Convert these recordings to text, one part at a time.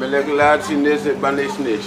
Melekler sinesi bana isneş.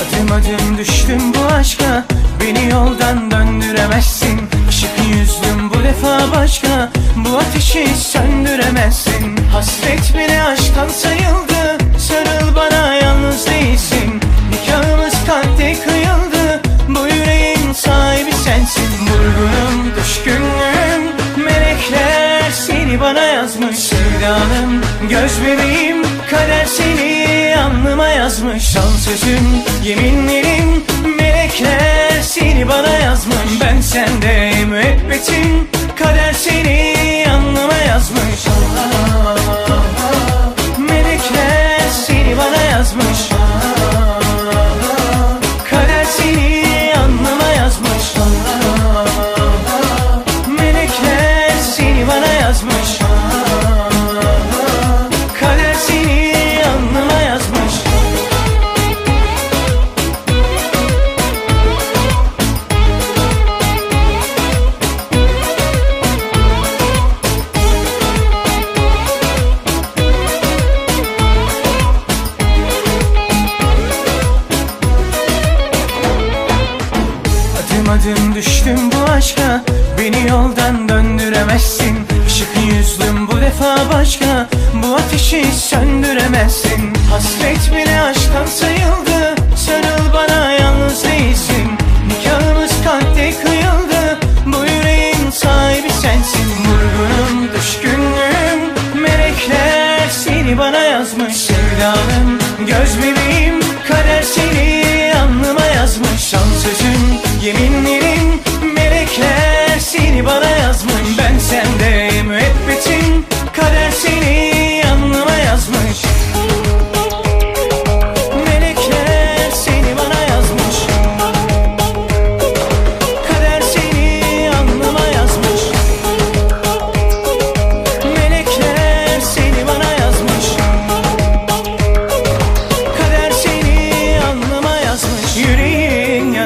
Adım adım düştüm bu aşka Beni yoldan döndüremezsin Işık yüzlüm bu defa başka Ateşi söndüremezsin. Hasret bile aşktan sayıldı. Sarıl bana yalnız değilsin. Nikahımız kalpte kıyıldı. Bu yüreğin sahibi sensin. Vurgunum, düşkünlüğüm Melekler seni bana yazmış. Sevdanım, göz bebeğim Kader seni alnıma yazmış. Son sözüm, yeminlerim Melekler seni bana yazmış. Ben sende müebbetim Adım adım düştüm bu aşka Beni yoldan döndüremezsin. Işık yüzlüm bu defa başka Bu ateşi söndüremezsin. Hasret bile aşktan sayıldı Sarıl bana yalnız değilsin. Nikahımız kalpte kıyıldı Bu yüreğin sahibi sensin. Vurgunum, düşkünlüğüm Melekler seni bana yazmış. Sevdanım, göz bebeğim Kader seni alnıma yazmış. Sözüm, yeminlerim Melekler seni bana yazmış. Ben sende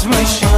yazmış